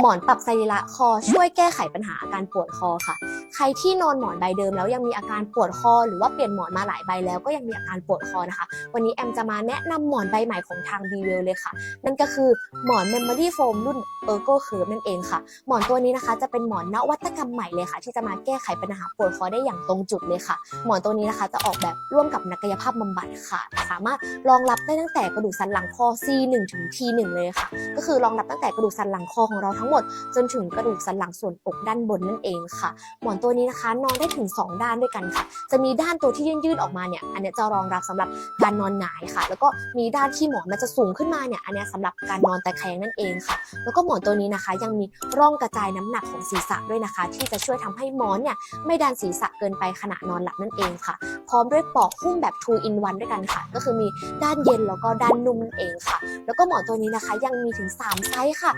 หมอนปรับไซรีละคอช่วยแก้ไขปัญหาอาการปวดคอค่ะ ใครที่นอนหมอนใบเดิมแล้วยังมีอาการปวดคอ หรือว่าเปลี่ยนหมอนมาหลายใบแล้วก็ยังมีอาการปวดคอนะคะ วันนี้แอมจะมาแนะนำหมอนใบใหม่ของทาง b ีเวลเลยค่ะ นั่นก็คือหมอน Memory Foam รุ่น Ergo Curve นั่นเองค่ะ หมอนตัวนี้นะคะ จะเป็นหมอนนวัตกรรมใหม่เลยค่ะ ที่จะมาแก้ไขปัญหาปวดคอได้อย่างตรงจุดเลยค่ะ หมอนตัวนี้นะคะจะออกแบบร่วมกับนักกายภาพบำบัดค่ะ สามารถรองรับได้ตั้งแต่กระดูกสันหลังคอ C1 ถึง T1 เลยค่ะ ก็คือรองรับตั้งแต่กระดูกสันหลังคอของเราทั้งหมด จนถึงกระดูกสันหลังส่วนอกด้านบนนั่นเองค่ะ หมอนตัวนี้นะคะ นอนได้ถึง 2 ด้านด้วยกันค่ะ จะมีด้านตัวที่ยื่นๆออกมาเนี่ย อันนี้จะรองรับสำหรับการนอนหงายค่ะ แล้วก็มีด้านที่หมอนมันจะสูงขึ้นมาเนี่ย อันนี้ยสำหรับการนอนตะแคงนั่นเองค่ะ แล้วก็หมอนตัวนี้นะคะ ยังมีร่องกระจายน้ำหนักของศีรษะด้วยนะคะ ที่จะช่วยทำให้หมอนเนี่ยไม่ดันศีรษะเกินไปขณะนอนหลับนั่นเองค่ะ พร้อมด้วยปลอกหุ้มแบบ2 in 1ด้วยกันค่ะ ก็คือมีด้านเย็นแล้วก็ด้านนุ่มนั่นเองค่ะ แล้วก็หมอนตัวนี้นะคะ ยังมีถึง 3 ไซส์ค่ะ